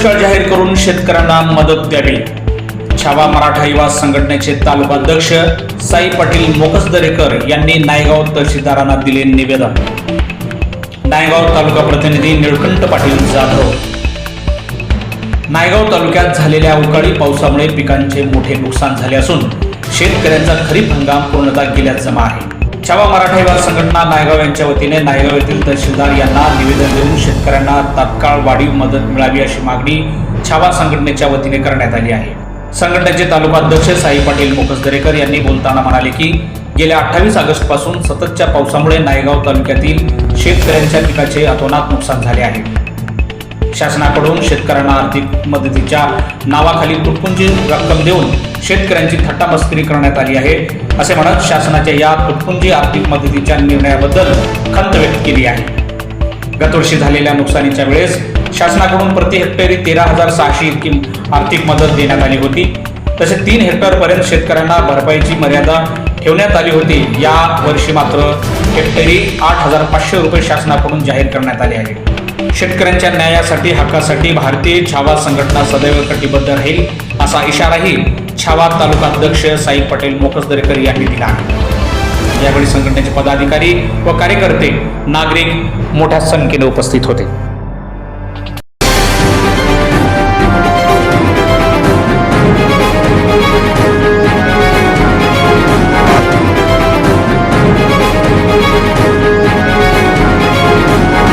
दुष्काळ जाहीर करून शेतकऱ्यांना मदत द्यावी. छावा मराठा युवा संघटनेचे तालुकाध्यक्ष साई पाटील मोकसदरेकर यांनी नायगाव तहसीलदारांना दिले निवेदन. नायगाव तालुका प्रतिनिधी निळकंठ पाटील जाधव. नायगाव तालुक्यात झालेल्या अवकाळी पावसामुळे पिकांचे मोठे नुकसान झाले असून शेतकऱ्यांचा खरीप हंगाम पूर्णतः गेल्यात जमा आहे. छावा मराठा युवा संघटना नायगाव यांच्या वतीने नायगाव येथील तहसीलदार यांना निवेदन देऊन शेतकऱ्यांना तात्काळ वाढीव मदत मिळावी अशी मागणी छावा संघटनेच्या वतीने करण्यात आली आहे. संघटनेचे तालुकाध्यक्ष साई पाटील मुकसदरेकर यांनी बोलताना म्हणाले की गेल्या अठ्ठावीस ऑगस्टपासून सततच्या पावसामुळे नायगाव तालुक्यातील शेतकऱ्यांच्या पिकाचे अतोनात नुकसान झाले आहे. शासनाकडून शेतकऱ्यांना आर्थिक मदतीच्या नावाखाली तुटपुंजी रक्कम देऊन शेतकऱ्यांची थट्टामस्करी करण्यात आली आहे. असे म्हणत शासनाच्या या तुटपुंजी आर्थिक मदतीच्या निर्णयाबद्दल खंत व्यक्त केली आहे. गतवर्षी झालेल्या नुकसानीच्या वेळेस शासनाकडून प्रति हेक्टरी तेरा हजार सहाशे इतकी आर्थिक मदत देण्यात आली होती. तसे तीन हेक्टरपर्यंत शेतकऱ्यांना भरपाईची मर्यादा ठेवण्यात आली होती. या वर्षी मात्र हेक्टरी आठ हजार पाचशे रुपये शासनाकडून जाहीर करण्यात आले आहे शेतकऱ्यांच्या न्यायासाठी हक्कासाठी भारतीय छावा संघटना सदैव कटिबद्ध राहील असा इशाराही छावा तालुकाध्यक्ष साई पटेल मोकसदरेकर यांनी दिला. यावेळी संघटनेचे पदाधिकारी व कार्यकर्ते नागरिक मोठ्या संख्येने उपस्थित होते.